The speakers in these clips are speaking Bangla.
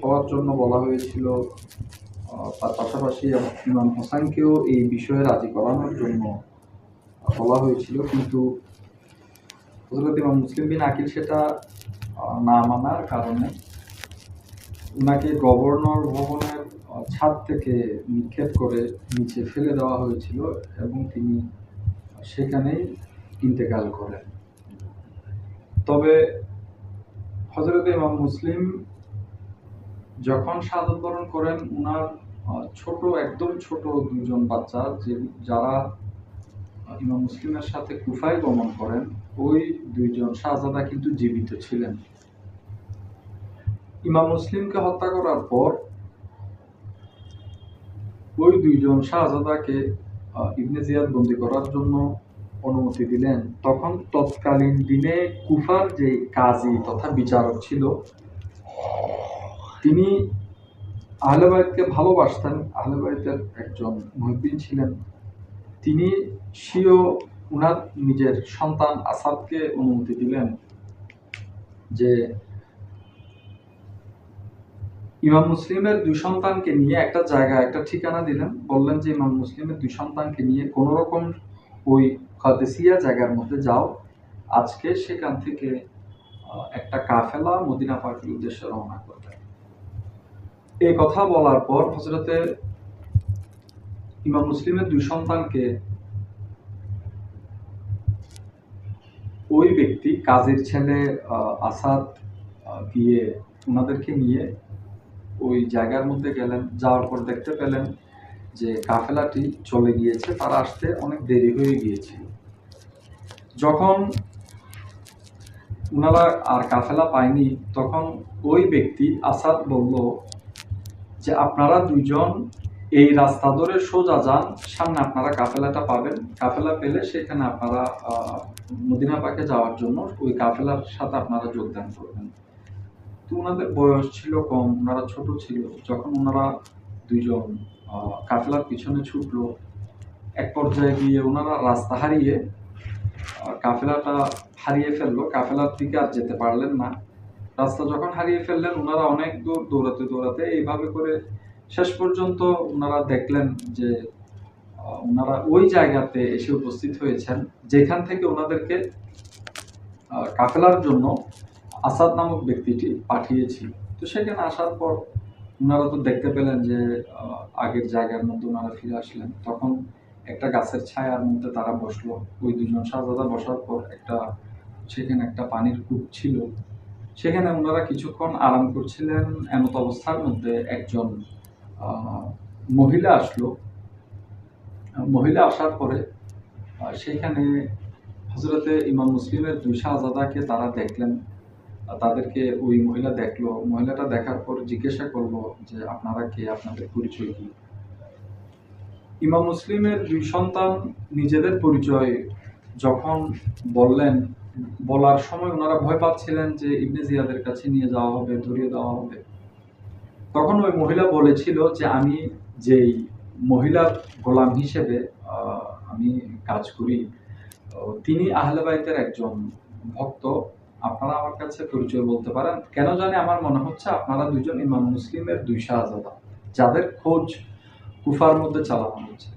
হওয়ার জন্য বলা হয়েছিল। তার পাশাপাশি ইমাম হোসেনকেও এই বিষয়ে রাজি করানোর জন্য বলা হয়েছিল। কিন্তু হজরত ইমাম মুসলিম বিন আকিল সেটা না মানার কারণে ওনাকে গভর্নর ভবনের ছাদ থেকে নিক্ষেপ করে নিচে ফেলে দেওয়া হয়েছিল এবং তিনি সেখানেই ইন্তেকাল করেন। তবে হজরত ইমাম মুসলিম যখন শাহাদত বরণ করেন ওনার ছোট, একদম ছোট দুজন বাচ্চা যে, যারা ইমাম মুসলিমের সাথে কুফায় গমন করেন, ওই দুইজন শাহজাদা কিন্তু জীবিত ছিলেন। ইমাম মুসলিমকে হত্যা করার পর, ওই দুইজন শাহজাদাকে ইবনে জিয়াদ বন্দি করার জন্য অনুমতি দিলেন। তখন তৎকালীন দিনে কুফার যে কাজী তথা বিচারক ছিল তিনি আহলেবায়তকে ভালোবাসতেন। আহলেবায়তের একজন মহিবিন ছিলেন। তিনি স্বীয় উনার নিজের সন্তান আসাদকে অনুমতি দিলেন যে ইমাম মুসলিমের দুই সন্তানকে নিয়ে একটা জায়গা একটা ঠিকানা দিলেন। বললেন যে, ইমাম মুসলিমের দুই সন্তানকে নিয়ে কোনো রকম ওই কাদেসিয়া জায়গার মধ্যে যাও। আজকে সেখান থেকে একটা কাফেলা মদিনা পাকের উদ্দেশ্যে রওনা করবে। এই কথা বলার পর হজরতে ইমাম মুসলিমের দুই সন্তানকে ওই ব্যক্তি, কাজের ছেলে আসাদ গিয়ে ওনাদেরকে নিয়ে ওই জায়গার মধ্যে গেলেন। যাওয়ার পর দেখতে পেলেন যে কাফেলাটি চলে গিয়েছে, তারা আসতে অনেক দেরি হয়ে গিয়েছিল। যখন ওনারা আর কাফেলা পায়নি, তখন ওই ব্যক্তি আসাদ বলল যে আপনারা দুইজন এই রাস্তা ধরে সোজা যান, সামনে আপনারা কাফেলাটা পাবেন। কাফেলা পেলে সেখানে আপনারা মদিনা পাকে যাওয়ার জন্য ওই কাফেলার সাথে আপনারা যোগদান করবেন। তো ওনাদের বয়স ছিল কম, ওনারা ছোট ছিল। যখন ওনারা দুইজন কাফেলার পিছনে ছুটলো, এক পর্যায়ে গিয়ে ওনারা রাস্তা হারিয়ে কাফেলাটা হারিয়ে ফেলল। কাফেলার দিকে আর যেতে পারলেন না। রাস্তা যখন হারিয়ে ফেললেন, ওনারা অনেক দূর দৌড়াতে দৌড়াতে এইভাবে করে শেষ পর্যন্ত ওনারা দেখলেন যে ওনারা ওই জায়গাতে এসে উপস্থিত হয়েছেন, যেখান থেকে ওনাদেরকে কাফেলার জন্য আসাদ নামক ব্যক্তিটি পাঠিয়েছিল। তো সেখানে আসার পর ওনারা তো দেখতে পেলেন যে আগের জায়গার মধ্যে ওনারা ফিরে আসলেন। তখন একটা গাছের ছায়ার মধ্যে তারা বসল। ওই দুজন শাহজাদা বসার পর একটা, সেখানে একটা পানির কূপ ছিল। সেখানে ওনারা কিছুক্ষণ আরাম করছিলেন। এমত অবস্থার মধ্যে একজন মহিলা আসলো। মহিলা আসার পরে আহ, সেইখানে হজরতে ইমাম মুসলিমের দুই শাহজাদাকে তারা দেখলেন। তাদেরকে ওই মহিলা দেখল। মহিলাটা দেখার পর জিজ্ঞাসা করল যে আপনারা কে? আপনাদের পরিচয় কি? ইমাম মুসলিমের দুই সন্তান নিজেদের পরিচয় যখন বললেন বলার সময় ওনারা ভয় পাচ্ছিলেন যে ইবনে জিয়াদের কাছে নিয়ে যাওয়া হবে, ধরিয়ে দেওয়া হবে। তখন ওই মহিলা বলেছিল যে, আমি যেই মহিলা গোলাম হিসেবে আমি কাজ করি তিনি আহলে বাইতের একজন ভক্ত, আপনারা আমার কাছে পরিচয় বলতে পারেন। কেন জানি আমার মনে হচ্ছে আপনারা দুজন ইমাম মুসলিমের দুই শাহজাদা, যাদের খোঁজ কুফার মধ্যে চালানো হচ্ছে।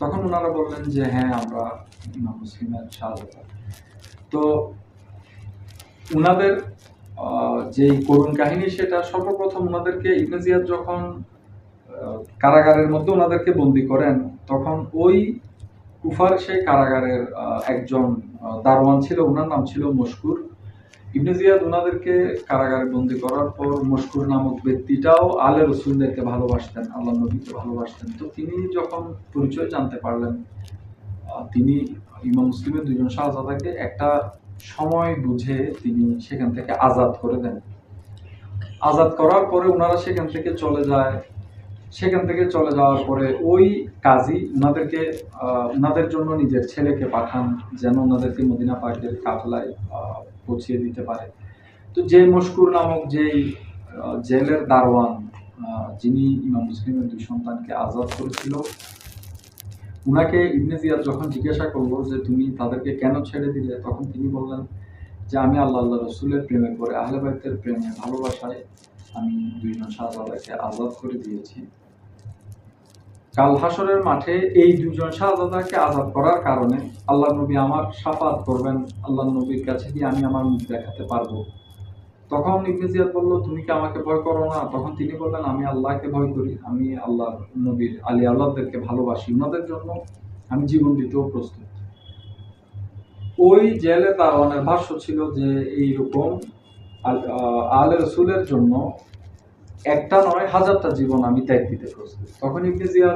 তখন ওনারা বললেন যে হ্যাঁ আমরা ইমাম মুসলিমের শাহজাদা। তো উনাদের যেই করুণ কাহিনী, সেটা সর্বপ্রথম ওনাদেরকে ইবনেজিয়াদ যখন কারাগারের মধ্যে ওনাদেরকে বন্দি করেন, তখন ওই কুফার সেই কারাগারের একজন দারোয়ান ছিল ওনার নাম ছিল মশকুর। ইবনে জিয়াদ ওনাদেরকে কারাগারে বন্দি করার পর মশকুর নামক ব্যক্তিটাও আলে রসুলদেরকে ভালোবাসতেন আল্লাহ নবীকে ভালোবাসতেন। তো তিনি যখন পরিচয় জানতে পারলেন তিনি ইমাম মুসলিমের দুজন শাহজাদাকে একটা সময় বুঝে তিনি সেখান থেকে আজাদ করে দেন। আজাদ করার পরে ওনারা সেখান থেকে চলে যায়। সেখান থেকে চলে যাওয়ার পরে ওই কাজী ওনাদেরকে ওনাদের জন্য নিজের ছেলেকে পাঠান, যেন ওনাদেরকে মদিনা পার্কের কাফলায় পৌঁছিয়ে দিতে পারে। তো যে মশকুর নামক যেই জেলের দারোয়ান যিনি ইমাম মুসলিমের দুই সন্তানকে আজাদ করেছিল উনাকে ইবনে জিয়াদ যখন জিজ্ঞাসা করল যে তুমি তাদেরকে কেন ছেড়ে দিলে, তখন তিনি বললেন যে, আমি আল্লাহ আল্লাহ রসুলের প্রেমে পড়ে, আহলে বাইতের প্রেমে ভালোবাসায় আমি দুইজন শাহজাদাকে আজাদ করে দিয়েছি। কাল হাসরের মাঠে এই দুজন শাহজাদাকে আজাদ করার কারণে আল্লাহ নবী আমার সাফাত করবেন, আল্লাহ নবীর কাছে গিয়ে আমি আমার মুখ দেখাতে পারব। তখন ইবনে জিয়াদ বলল, তুমি কি আমাকে ভয় করো না? তখন তিনি বললেন, আমি আল্লাহকে ভয় করি। আমি আল্লাহ নবীর, আলী আল্লাহদেরকে ভালোবাসি। ওনাদের জন্য আমি জীবন দিতেও প্রস্তুত। ওই জেলে দারোয়ানের ভাষ্য ছিল যে এইরকম আল- রসুলের জন্য একটা নয়, হাজারটা জীবন আমি ত্যাগ দিতে প্রস্তুত। তখন ইবনে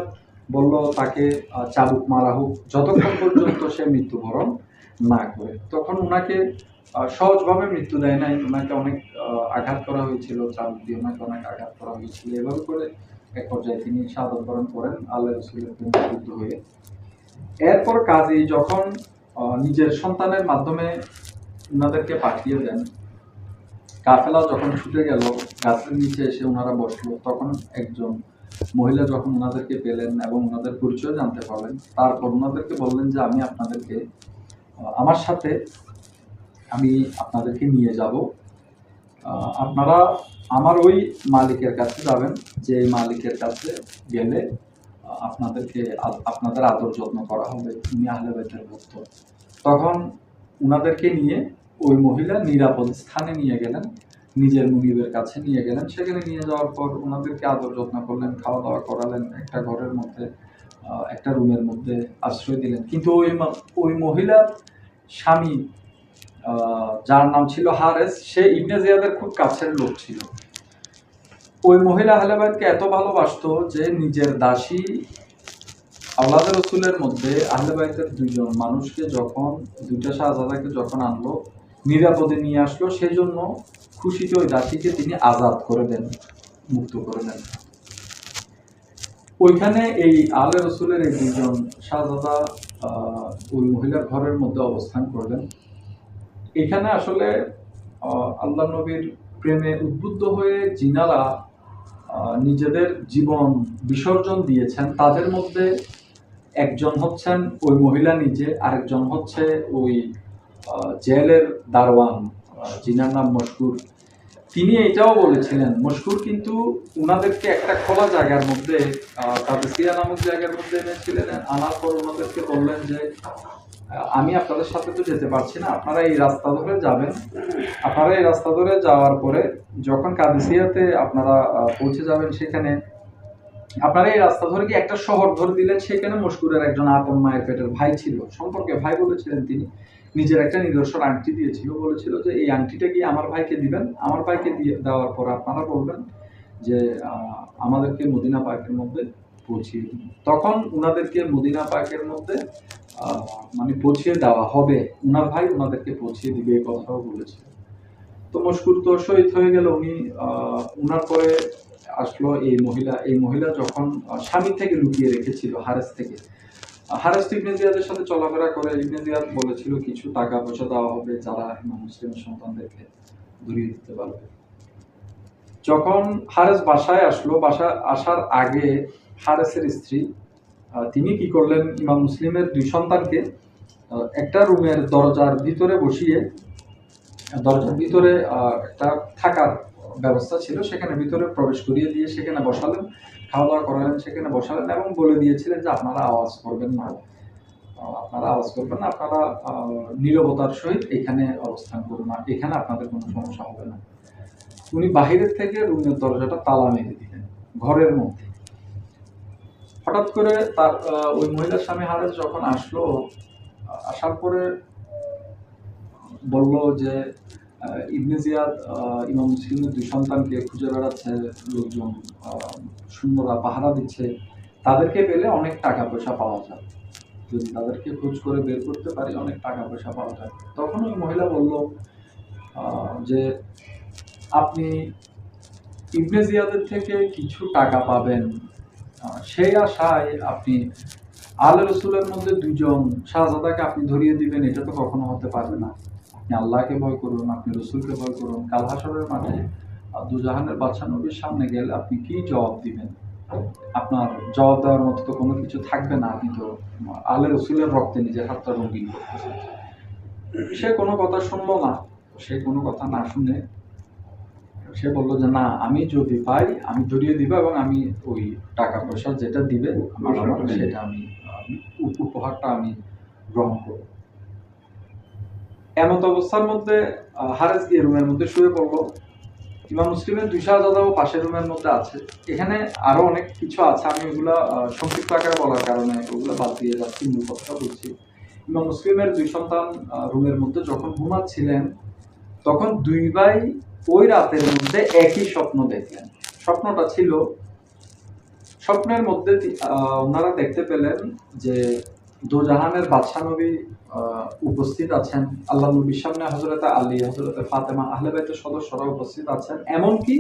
বলল, তাকে চাবুক মারা হোক। যতক্ষণ পর্যন্ত সে মৃত্যুবরণ না করে তখন ওনাকে সহজভাবে মৃত্যু দেয় নাই। ওনাকে অনেক আঘাত করা হয়েছিল চাবুক দিয়ে ওনাকে অনেক আঘাত করা হয়েছিল। এভাবে করে এক পর্যায়ে তিনি বরণ করেন, আল্লাহ রসুলের যুদ্ধ হয়ে। এরপর কাজী যখন নিজের সন্তানের মাধ্যমে ওনাদেরকে পাঠিয়ে দেন, কাফেলা যখন ছুটে গেল, গাছের নিচে এসে ওনারা বসল, তখন একজন মহিলা যখন ওনাদেরকে পেলেন এবং ওনাদের পরিচয় জানতে পারলেন, তারপর ওনাদেরকে বললেন যে, আমি আপনাদেরকে আমার সাথে আমি আপনাদেরকে নিয়ে যাব। আপনারা আমার ওই মালিকের কাছে যাবেন, যে মালিকের কাছে গেলে আপনাদেরকে আপনাদের আদর যত্ন করা হবে। উনি আহলে বাইতের ভক্ত। তখন উনাদেরকে নিয়ে ওই মহিলা নিরাপদ স্থানে নিয়ে গেলেন, নিজের মুনিবের কাছে নিয়ে গেলেন। সেখানে নিয়ে যাওয়ার পর ওনাদেরকে আদর যত্ন করলেন খাওয়া দাওয়া করালেন। একটা ঘরের মধ্যে একটা রুমের মধ্যে আশ্রয় দিলেন। কিন্তু ওই ওই মহিলার স্বামী যার নাম ছিল হারেস, সে ইবনে জিয়াদের খুব কাছের লোক ছিল। ওই মহিলা আহলেবাইতকে এত ভালোবাসতো যে নিজের দাসী আল্লাহ রসুলের মধ্যে আহলেবাইতের দুইজন মানুষকে যখন, দুইটা শাহজাদাকে যখন আনলো, নিরাপদে নিয়ে আসলো, সেই জন্য খুশিতে ওই দাসীকে তিনি আজাদ করে দেন, মুক্ত করে দেন। ওইখানে এই আলে রসুলের এই দুজন শাহজাদা ওই মহিলার ঘরের মধ্যে অবস্থান করলেন। এখানে আসলে আল্লাহ নবীর প্রেমে উদ্বুদ্ধ হয়ে জিনারা নিজেদের জীবন বিসর্জন দিয়েছেন। তাদের মধ্যে একজন হচ্ছেন ওই মহিলা নিজে, আরেকজন হচ্ছে ওই জেলের দারওয়ান জিনার নাম মশকুর তিনি এটাও বলেছিলেন মশকুর কিন্তু উনাদেরকে একটা খোলা জায়গার মধ্যে আহ, কাদেসিয়া নামক জায়গার মধ্যে এনেছিলেন। আনার পর ওনাদেরকে বললেন যে আমি আপনাদের সাথে তো যেতে পারছি না আপনারা এই রাস্তা ধরে যাবেন। আপনারা এই রাস্তা ধরে যাওয়ার পরে যখন কাদেসিয়াতে আপনারা পৌঁছে যাবেন সেখানে আপনারা এই রাস্তা ধরে কি একটা শহর ধরে দিলেন? সেখানে মশকুরের একজন আপন মায়ের পেটের ভাই ছিল। সম্পর্কে ভাই বলেছিলেন তিনি। নিজের একটা নিদর্শন আংটি দিয়েছিল, বলেছিল যে এই আংটিটা কি আমার ভাইকে দিবেন? আমার ভাইকে দিয়ে দেওয়ার পর আপনারা বলবেন যে আমাদেরকে মদিনা পার্কের মধ্যে পৌঁছিয়ে দিন। তখন উনাদেরকে মদিনা পার্কের মধ্যে মানে পৌঁছিয়ে দেওয়া হবে। উনার ভাই উনাদেরকে পৌঁছিয়ে দিবে এই কথাও বলেছিল তো মশকুর তো শহীদ হয়ে গেল। উনি উনার পরে আসলো এই মহিলা। এই মহিলা যখন স্বামী থেকে লুকিয়ে রেখেছিল, হারেস থেকে আহ, ইবনে জিয়াদের সাথে চলাফেরা করে। ইবনে জিয়াদ বলেছিল কিছু টাকা পয়সা দেওয়া হবে যারা মুসলিমের সন্তানদেরকে ধরিয়ে দিতে পারবে। যখন হারেস বাসায় আসলো বাসা আসার আগে হারেসের স্ত্রী তিনি কি করলেন? ইমাম মুসলিমের দুই সন্তানকে একটা রুমের দরজার ভিতরে বসিয়ে দরজার ভিতরে একটা থাকার ব্যবস্থা ছিল সেখানে ভিতরে প্রবেশ করিয়ে দিয়ে সেখানে বসালেন। খাওয়া দাওয়া করালেন সেখানে বসালেন এবং বলে দিয়েছিলেন যে আপনারা আওয়াজ করবেন না। আপনারা আওয়াজ করবেন না, আপনারা নীরবতার সহিত এখানে অবস্থান করুন। না এখানে আপনাদের কোনো সমস্যা হবে না। উনি বাহিরের থেকে রুমের দরজাটা তালা মেরে দিলেন, ঘরের মধ্যে। হঠাৎ করে তার ওই মহিলার স্বামী হারেস যখন আসলো, আসার পরে বলল যে ইবনে জিয়াদ ইমাম মুসলিমের দুই সন্তানকে খুঁজে বেড়াচ্ছে লোকজন আহ, সৈন্যরা পাহারা দিচ্ছে। তাদেরকে পেলে অনেক টাকা পয়সা পাওয়া যায়। যদি তাদেরকে খোঁজ করে বের করতে পারি অনেক টাকা পয়সা পাওয়া যায়। তখন ওই মহিলা বলল যে আপনি ইবনে জিয়াদের থেকে কিছু টাকা পাবেন। সেই আশায় আপনি আল রসুলের মধ্যে দুজন শাহজাদাকে আপনি ধরিয়ে দিবেন এটা তো কখনো হতে পারবে না। আপনি আল্লাহকে ভয় করুন আপনি রসুলকে ভয় করুন কাল হাসরের মাঠে দুজাহানের বাদশা নবীর সামনে গেলে আপনি কি জবাব দিবেন? আপনার জবাব দেওয়ার মতো তো কোনো কিছু থাকবে না আপনি তো আলে রসুলের রক্তে নিজের হাতটা রঙিন করতেছেন। সে কোনো কথা শুনলো না সে কোনো কথা না শুনে সে বলল যে না আমি যদি পাই আমি ধরিয়ে দিব এবং আমি ওই টাকা পয়সা যেটা দিবে আমার সেটা আমি উপহারটা আমি গ্রহণ করব। এমত অবস্থার মধ্যে হারেস গিয়ে রুমের মধ্যে শুয়ে পড়ল। ইমাম মুসলিমের দুই শাহজাদাও পাশের রুমের মধ্যে আছে। এখানে আরও অনেক কিছু আছে, আমি ওগুলা সংক্ষিপ্ত আকারে বলার কারণে ওগুলো বাদ দিয়ে যাচ্ছি, মূল কথা বলছি। ইমাম মুসলিমের দুই সন্তান রুমের মধ্যে যখন ঘুমাচ্ছিলেন, তখন দুই ভাই ওই রাতের মধ্যে একই স্বপ্ন দেখলেন। স্বপ্নটা ছিল, স্বপ্নের মধ্যে ওনারা দেখতে পেলেন যে দোজাহানের বাদশাহ নবী উপস্থিত আছেন। আল্লাহ নবীর সামনে হজরতে আলী হজরতে ফাতেমা, আহলে সদস্যরা উপস্থিত আছেন। এমনকি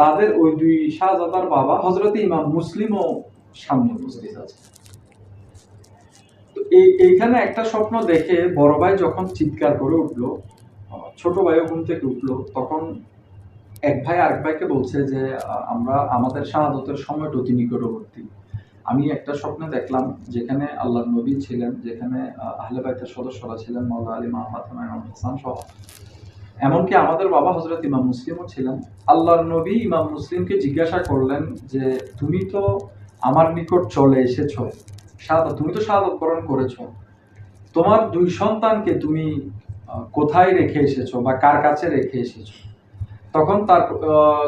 তাদের ওই দুই শাহজাদার বাবা হজরত ইমাম মুসলিমও সামনে উপস্থিত আছেন। এইখানে একটা স্বপ্ন দেখে বড় ভাই যখন চিৎকার করে উঠল ছোট ভাইও ঘুম থেকে উঠল, তখন এক ভাই আরেক ভাইকে বলছে যে আমরা আমাদের শাহাদতের সময় অতি নিকটবর্তী। আমি একটা স্বপ্নে দেখলাম যেখানে আল্লাহ নবী ছিলেন যেখানে আহ, আহলে বাইতের সদস্যরা ছিলেন মৌলা আলী মা ফাতেমা ইমাম হাসান সহ। এমনকি আমাদের বাবা হজরত ইমাম মুসলিমও ছিলেন। আল্লাহর নবী ইমাম মুসলিমকে জিজ্ঞাসা করলেন যে তুমি তো আমার নিকট চলে এসেছ শাহাদত তুমি তো শাহাদত বরণ করেছ। তোমার দুই সন্তানকে তুমি কোথায় রেখে এসেছ বা কার কাছে রেখে এসেছ? তখন তার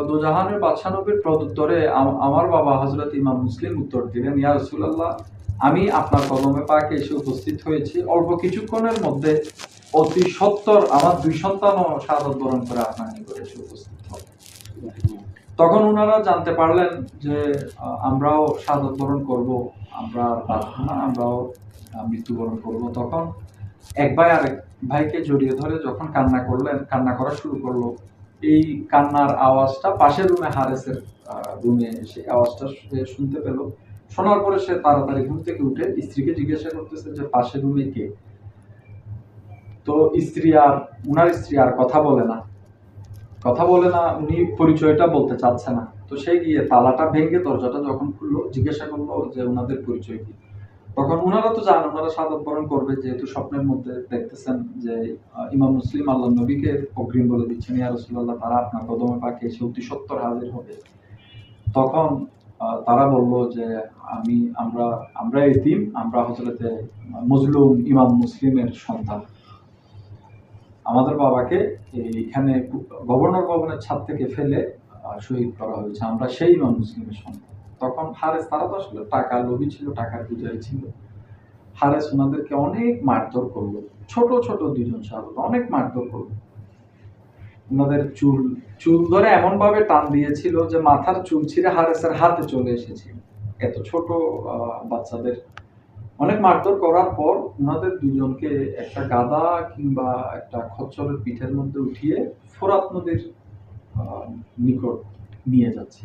দোজাহানের বাদশাহ নবীর প্রদুত্তরে আমার বাবা হজরত ইমাম মুসলিম উত্তর দিলেন, ইয়া রসুল্লাহ আমি আপনার কদমে পাকে এসে উপস্থিত হয়েছি। অল্প কিছুক্ষণের মধ্যে অতি সত্তর আমার দুই সন্তানও শাহাদত বরণ করে আপনার নিকট এসে উপস্থিত হবে তখন ওনারা জানতে পারলেন যে আমরাও শাহাদত বরণ করব, আমরা না, আমরাও মৃত্যুবরণ করব। তখন এক ভাই আরেক ভাইকে জড়িয়ে ধরে যখন কান্না করলেন, কান্না করা শুরু করল। এই কান্নার আওয়াজটা পাশের রুমে হারেসের রুমে এসে আওয়াজটা শুনতে পেল। শোনার পরে সে তাড়াতাড়ি ঘুম থেকে উঠে স্ত্রীকে জিজ্ঞাসা করতেছে যে পাশের রুমে কে? তো স্ত্রী আর, উনার স্ত্রী আর কথা বলে না। কথা বলে না, উনি পরিচয়টা বলতে চাচ্ছে না। তো সে গিয়ে তালাটা ভেঙে দরজাটা যখন খুললো, জিজ্ঞাসা করল যে ওনাদের পরিচয় কি? তখন ওনারা তো জান ওনারা সাদত বরণ করবে যেহেতু স্বপ্নের মধ্যে দেখতেছেন যে ইমাম মুসলিম আল্লাহ নবীকে অগ্রিম বলে দিচ্ছেন, ইয়া রসুল্লাহ তারা আপনার কদমে পাকে এসে অতি সত্তর হাজির হবে। তখন তারা বলল যে, আমি, আমরা আমরা এতিম, আমরা হজরতে মজলুম ইমাম মুসলিমের সন্তান। আমাদের বাবাকে এইখানে গভর্নর ভবনের ছাদ থেকে ফেলে শহীদ করা হয়েছে। আমরা সেই ইমাম মুসলিমের সন্তান। তখন হারেস, তারা তো আসলে টাকা, লোভী ছিল, টাকার পূজারি ছিল। হারেস ওনাদেরকে অনেক মারধর করল। ছোট ছোট দুজন সাহায্য অনেক মারধর করল। ওনাদের চুল চুল ধরে এমন ভাবে টান দিয়েছিল যে মাথার চুল ছিঁড়ে হারেসের হাতে চলে এসেছিল এত ছোট বাচ্চাদের। অনেক মারধর করার পর ওনাদের দুজনকে একটা গাদা কিংবা একটা খচ্চরের পিঠের মধ্যে উঠিয়ে ফোরাত নদীর নিকট নিয়ে যাচ্ছে।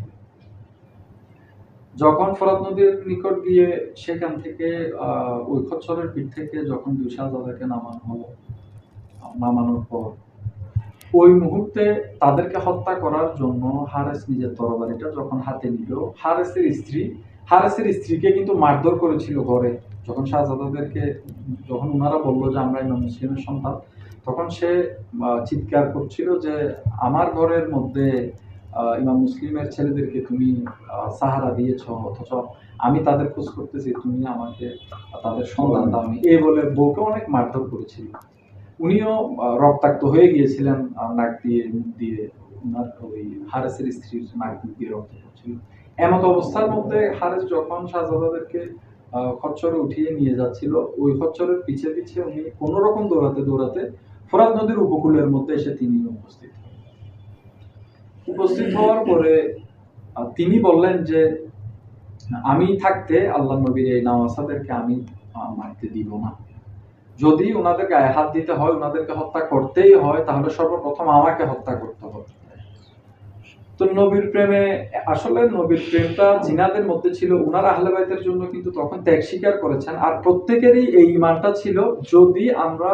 যখন ফোরাত নদীর নিকট গিয়ে সেখান থেকে ওই খচ্চরের পিঠ থেকে যখন দুই শাহজাদাকে নামানো হলো, নামানোর পর, ওই মুহূর্তে তাদেরকে হত্যা করার জন্য হারেস নিজের তরবারিটা যখন হাতে নিল, হারেসের স্ত্রী, হারেসের স্ত্রীকে কিন্তু মারধর করেছিল ঘরে। যখন শাহজাদাদেরকে, যখন ওনারা বলল যে আমরা ইমাম মুসলিমের সন্তান, তখন সে চিৎকার করছিল যে আমার ঘরের মধ্যে ইমাম মুসলিমের ছেলেদেরকে তুমি সাহারা দিয়েছ, অথচ আমি তাদের খোঁজ করতেছি, তুমি আমাকে তাদের সন্তান দাওনি এই বলে বউকে অনেক মারধর করেছিল উনিও রক্তাক্ত হয়ে গিয়েছিলেন নাক দিয়ে, মুখ দিয়ে। ওই হারেসের স্ত্রীর নাক মুখ দিয়ে রক্ত পড়ছিল। এমত অবস্থার মধ্যে হারেস যখন শাহজাদাদেরকে খচ্চরে উঠিয়ে নিয়ে যাচ্ছিল, ওই খচ্চরের পিছে পিছে উনি কোনো রকম দৌড়াতে দৌড়াতে ফোরাত নদীর উপকূলের মধ্যে এসে তিনি উপস্থিত। উপস্থিত হওয়ার পরে তিনি বললেন যে, আমি থাকতে আল্লাহ নবীর এই নামাসাদেরকে আমি মারতে দিব না। যদি ওনাদের গায়ে হাত দিতে হয় ওনাদেরকে হত্যা করতেই হয়, তাহলে সর্বপ্রথম আমাকে হত্যা করতে হবে। তো নবীর প্রেমে, আসলে নবীর প্রেমটা জিনাদের মধ্যে ছিল, উনার আহলে বাইতের জন্য কিন্তু তখন ত্যাগ স্বীকার করেছেন। আর প্রত্যেকেরই এই ইমানটা ছিল, যদি আমরা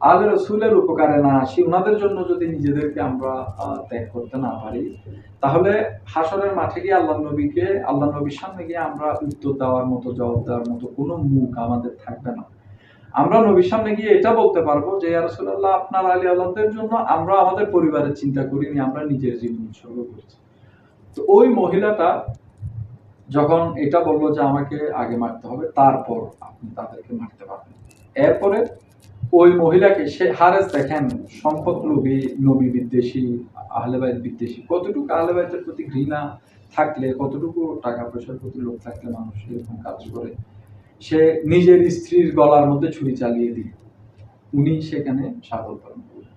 আল রসুলের উপকারে না আসি, ওনাদের জন্য যদি নিজেদেরকে আমরা ত্যাগ করতে না পারি, তাহলে হাসরের মাঠে গিয়ে আল্লাহ নবীকে, আল্লাহ নবীর সামনে গিয়ে আমরা উত্তর দেওয়ার মতো, জবাব দেওয়ার মতো কোনো মুখ আমাদের থাকবে না। আমরা নবীর সামনে গিয়ে এটা বলতে পারব যে রাসূলুল্লাহ, আপনার আলী আল্লাহদের জন্য আমরা আমাদের পরিবারের চিন্তা করিনি, আমরা নিজের জীবন উৎসর্গ করেছি। তো ওই মহিলাটা যখন এটা বলল যে, আমাকে আগে মারতে হবে, তারপর আপনি তাদেরকে মারতে পারবেন। এরপরে ওই মহিলাকে সে হারেস দেখেন, সম্পদ লোভী নবী বিদ্বেষী আহলেবাইত বিদ্বেষী। কতটুকু আহলেবাইতের প্রতি ঘৃণা থাকলে, কতটুকু টাকা পয়সার প্রতি লোক থাকলে মানুষ এরকম কাজ করে, সে নিজের স্ত্রীর গলার মধ্যে ছুরি চালিয়ে দিল। উনি সেখানে সাগর পালন করলেন।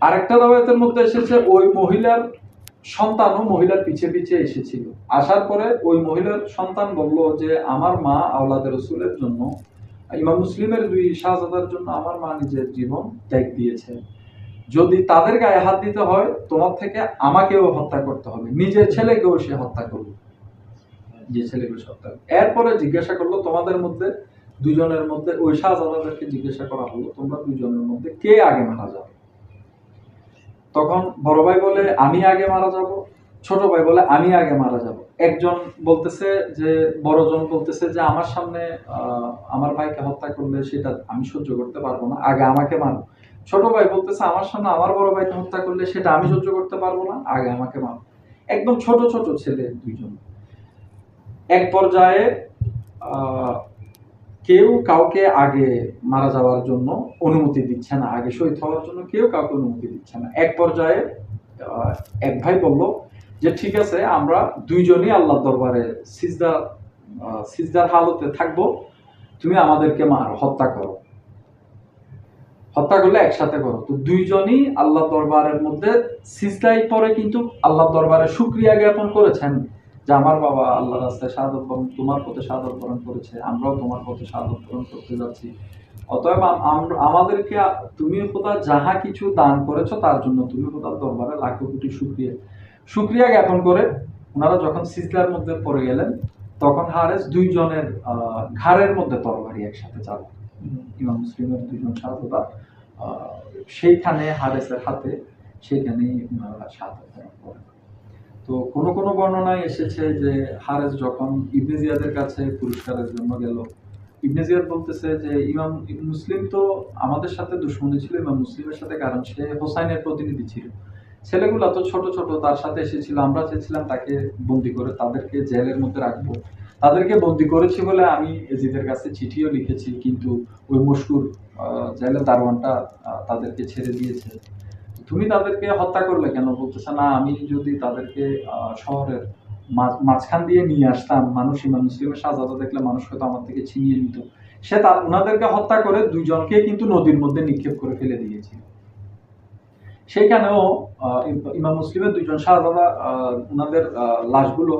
আরেকটা রবায়তের মধ্যে এসেছে, ওই মহিলার সন্তানও মহিলার পিছে পিছে এসেছিল। আসার পরে ওই মহিলার সন্তান বলল যে, আমার মা আওলাদের রসুলের জন্য ইমাম মুসলিমের দুই শাহজাদার জন্য আমার মা নিজের জীবন ত্যাগ দিয়েছে। যদি তাদের গায়ে হাত দিতে হয়, তোমার থেকে আমাকেও হত্যা করতে হবে। নিজের ছেলেকেও সে হত্যা করবে যে হত্যা করবে। এরপরে জিজ্ঞাসা করল, তোমাদের মধ্যে দুজনের মধ্যে ওই শাহজাদাদেরকে জিজ্ঞাসা করা হলো, তোমরা দুজনের মধ্যে কে আগে মারা যাবে? তখন বড় ভাই বলে, আমি আগে মারা যাব। ছোট ভাই বলে, আমি আগে মারা যাব। একজন বলতেছে যে বড়জন বলতেছে যে, আমার সামনে আমার ভাইকে হত্যা করলে সেটা আমি সহ্য করতে পারব না, আগে আমাকে মারো। ছোট ভাই বলতেছে, আমার সামনে আমার বড় ভাইকে হত্যা করলে সেটা আমি সহ্য করতে পারব না, আগে আমাকে মারো। একদম ছোট ছোট ছেলে দুইজন। এক পর্যায়ে কেউ কাউকে আগে মারা যাওয়ার জন্য অনুমতি দিচ্ছে না, আগে শহীদ হওয়ার জন্য কেউ কাউকে অনুমতি দিচ্ছে না। এক পর্যায়ে এক ভাই বলল যে ঠিক আছে, আমরা দুইজনই আল্লাহ দরবারে সিজদা সিজদার হালতে থাকব, তুমি আমাদেরকে মার, হত্যা করো। হত্যা করলে একসাথে করো। তো দুইজনই আল্লাহ দরবারের মধ্যে সিজদাই পরে কিন্তু আল্লাহ দরবারে শুক্রিয়া জ্ঞাপন করেছেন যে আমার বাবা আল্লাহ রাস্তায় শাহাদত বরণ, তোমার পথে শাহাদত বরণ করেছে, আমরাও তোমার পথে শাহাদত বরণ করতে যাচ্ছি। অতএব আম- আম- আমাদেরকে তুমি খোদা যাহা কিছু দান করেছ, তার জন্য তুমি খোদার দরবারে লাখো কোটি শুক্রিয়া। শুক্রিয়া জ্ঞাপন করে ওনারা যখন সিজদার মধ্যে পড়ে গেলেন, তখন হারেস দুইজনের ঘাড়ের মধ্যে তরবারি একসাথে চাল ইমাম মুসলিমের দুইজন শাহাদা সেইখানে হারেসের হাতে, সেইখানেই ওনারা বরণ করেন। তো কোনো কোনো বর্ণনায় এসেছে যে হারেস যখন ইবনে জিয়াদের কাছে পুরস্কারের জন্য গেল, ইবনে জিয়াদ বলতেছে যে ইমাম মুসলিম তো আমাদের সাথে দুশ্মনী ছিল, ইমাম মুসলিমের সাথে কারণ সে হোসাইনের প্রতিনিধি ছিল। ছেলেগুলো তো ছোট ছোট, তার সাথে এসেছিল, আমরা চেয়েছিলাম তাকে বন্দি করে, তাদেরকে জেলের মধ্যে রাখব। তাদেরকে বন্দি করেছি বলে আমি এজিদের কাছে চিঠিও লিখেছি, কিন্তু ওই মশকুর জেলের দারোয়ানটা তাদেরকে ছেড়ে দিয়েছে। তুমি তাদেরকে হত্যা করলে কেন? বলতেছে, না, আমি যদি তাদেরকে শহরের মাঝ- মাঝখান দিয়ে নিয়ে আসতাম, মানুষ ইমাম মুসলিমের দেখলে মানুষ হয়তো আমার থেকে ছিনিয়ে নিত। সে তার ওনাদেরকে হত্যা করে দুইজনকে কিন্তু নদীর মধ্যে নিক্ষেপ করে ফেলে দিয়েছিল ইম- ইমাম মুসলিমের দুইজন শাহজাদা আহ, ওনাদের লাশগুলো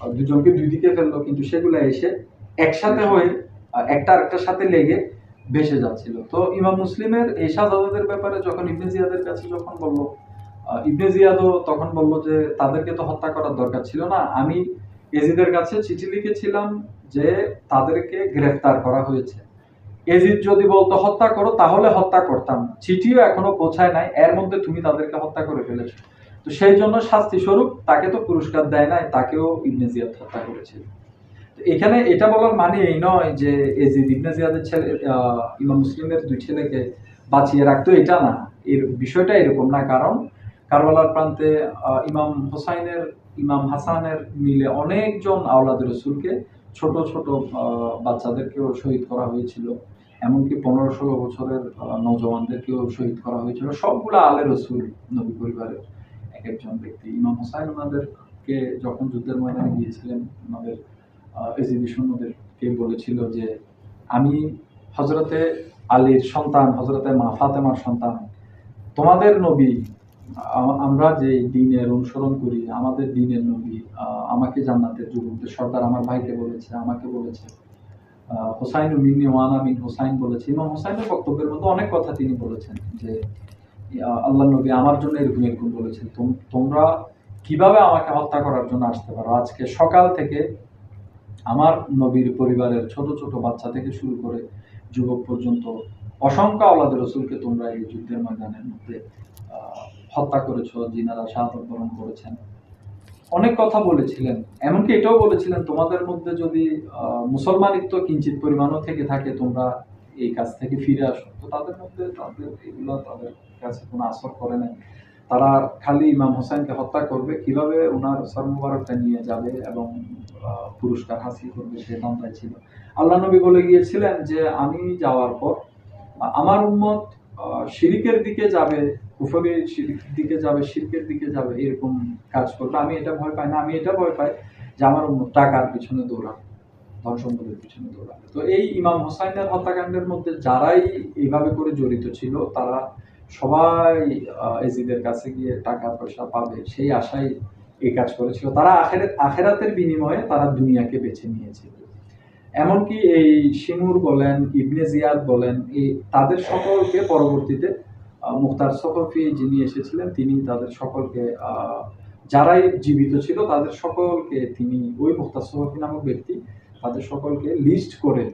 দুজনকে দুই দিকে ফেলল কিন্তু সেগুলো এসে একসাথে হয়ে একটা আরেকটার সাথে লেগে ভেসে যাচ্ছিল। তো ইমাম মুসলিমের এই শাহজাদাদের ব্যাপারে যখন ইবনে জিয়াদের কাছে যখন বলল ইবনে জিয়াদও তখন বলল যে তাদেরকে তো হত্যা করার দরকার ছিল না। আমি এজিদের কাছে চিঠি লিখেছিলাম যে তাদেরকে গ্রেফতার করা হয়েছে। এজিদ যদি বলতো, হত্যা করো, তাহলে হত্যা করতাম। চিঠিও এখনও পৌঁছায় নাই। এর মধ্যে তুমি তাদেরকে হত্যা করে ফেলেছো। তো সেই জন্য শাস্তি স্বরূপ তাকে তো পুরস্কার দেয় নাই, তাকেও ইবনে জিয়াদ হত্যা করেছিল এখানে এটা বলার মানে এই নয় যে এজিদ ইবনে জিয়াদের ছেলে ইমাম মুসলিমের দুই ছেলেকে বাঁচিয়ে রাখতো, এটা না। এর বিষয়টা এরকম না। কারণ কারবালার প্রান্তে ইমাম হোসাইনের, ইমাম হাসানের মিলে অনেকজন আওলাদ রসুলকে ছোট ছোট বাচ্চাদেরকেও শহীদ করা হয়েছিল। এমনকি পনেরো ষোলো বছরের নজওয়ানদেরকেও শহীদ করা হয়েছিল। সবগুলো আলে রসুল, নবী পরিবারের এক একজন ব্যক্তি। ইমাম হোসাইন ওনাদেরকে যখন যুদ্ধের ময়দানে গিয়েছিলেন, ওনাদের এজিদি সৈন্যদেরকে বলেছিল যে, আমি হজরতে আলীর সন্তান হজরতে মা ফাতেমার সন্তান। তোমাদের নবী আমরা যে দিনের অনুসরণ করি, আমাদের দিনের নবী আমাকে জান্নাতের যুবকদের সর্দার আমার ভাইকে বলেছে, আমাকে বলেছে। হোসাইন মিন্নি ওয়ানা মিন হোসাইন বলেছে। ইমাম হোসাইনের বক্তব্যের মধ্যে অনেক কথা তিনি বলেছেন যে আল্লাহ নবী আমার জন্য এরকম এরকম বলেছেন। তোম- তোমরা কীভাবে আমাকে হত্যা করার জন্য আসতে পারো? আজকে সকাল থেকে আমার নবীর পরিবারের ছোট ছোট বাচ্চা থেকে শুরু করে যুবক পর্যন্ত অসংখ্য আওলাদের রসুলকে তোমরা এই যুদ্ধের ময়দানের মধ্যে হত্যা করেছ, যিনারা শাহাদত বরণ করেছেন। অনেক কথা বলেছিলেন। এমনকি এটাও বলেছিলেন তোমাদের মধ্যে যদি মুসলমানিত্ব কিঞ্চিত পরিমাণও থেকে থাকে তোমরা এই কাজ থেকে ফিরে আসো। তো তাদের মধ্যে তাদের এগুলো তাদের কাছে কোনো আসর করে নাই। তারা খালি ইমাম হোসেনকে হত্যা করবে কীভাবে ওনার সর মুবারকটা নিয়ে যাবে এবং পুরস্কার হাসিল করবে সে ধান্দায় ছিল। আল্লাহ নবী বলে গিয়েছিলেন যে আমি যাওয়ার পর আমার উম্মত আহ, শিরিকের দিকে যাবে কুফরি দিকে যাবে, শিল্পের দিকে যাবে, এরকম কাজ করবে। আমি এটা ভয় পাই না, আমি এটা ভয় পাই যে আমার টাকার পিছনে দৌড়াবে ধন সম্পদের পিছনে দৌড়াবে। তো এই ইমাম হোসাইনের হত্যাকাণ্ডের মধ্যে যারাই এইভাবে করে জড়িত ছিল, তারা সবাই এজিদের কাছে গিয়ে টাকা পয়সা পাবে, সেই আশায় এই কাজ করেছিল। তারা আখেরাত, আখেরাতের বিনিময়ে তারা দুনিয়াকে বেছে নিয়েছিল। এমনকি এই শিমুর বলেন, ইবনে জিয়াদ বলেন, এই তাদের সকলকে পরবর্তীতে মুখতার সফফি যিনি এসেছিলেন তিনি তাদের সকলকে যারাই জীবিত ছিল তাদের সকলকে তিনি ওই মুখতার সফফি নামক ব্যক্তি তাদের সকলকে লিস্ট করে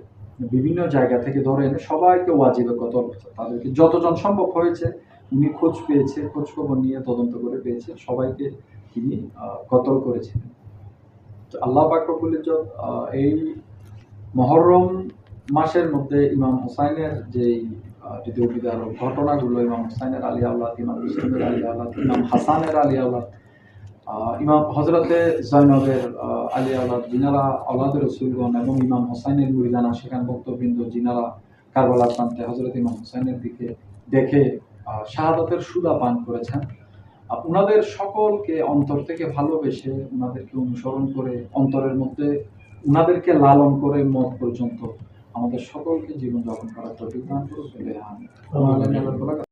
বিভিন্ন জায়গা থেকে ধরে এনে সবাইকে ওয়াজিবে কতল তাদেরকে যতজন সম্ভব হয়েছে উনি খোঁজ পেয়েছে খোঁজ খবর নিয়ে তদন্ত করে পেয়েছে সবাইকে তিনি কতল করেছিলেন। আল্লাহ পাক রব্বুল ইজ্জত, এই মহরম মাসের মধ্যে ইমাম হুসাইনের যে বিদারক ঘটনাগুলো ইমাম হুসাইনের আলী আল্লাহ ইমাম মুসলিমের আলী আল্লাহ ইমাম হাসানের আলী আল্লাহ ইমাম হজরতে জৈনবের আহ, আলী আল্লাহ জিনারা আল্লাহ রসুলগণ এবং ইমাম হোসাইনের মুরিদানা সেখান ভক্তবৃন্দ জিনারা কারবালা প্রান্তে হজরত ইমাম হোসাইনের দিকে দেখে শাহাদাতের সুদা পান করেছেন। ওনাদের সকলকে অন্তর থেকে ভালোবেসে ওনাদেরকে অনুসরণ করে অন্তরের মধ্যে উনাদেরকে লালন করে মত পর্যন্ত আমাদের সকলকে জীবনযাপন করার তৌফিক দান করুন বলে আমি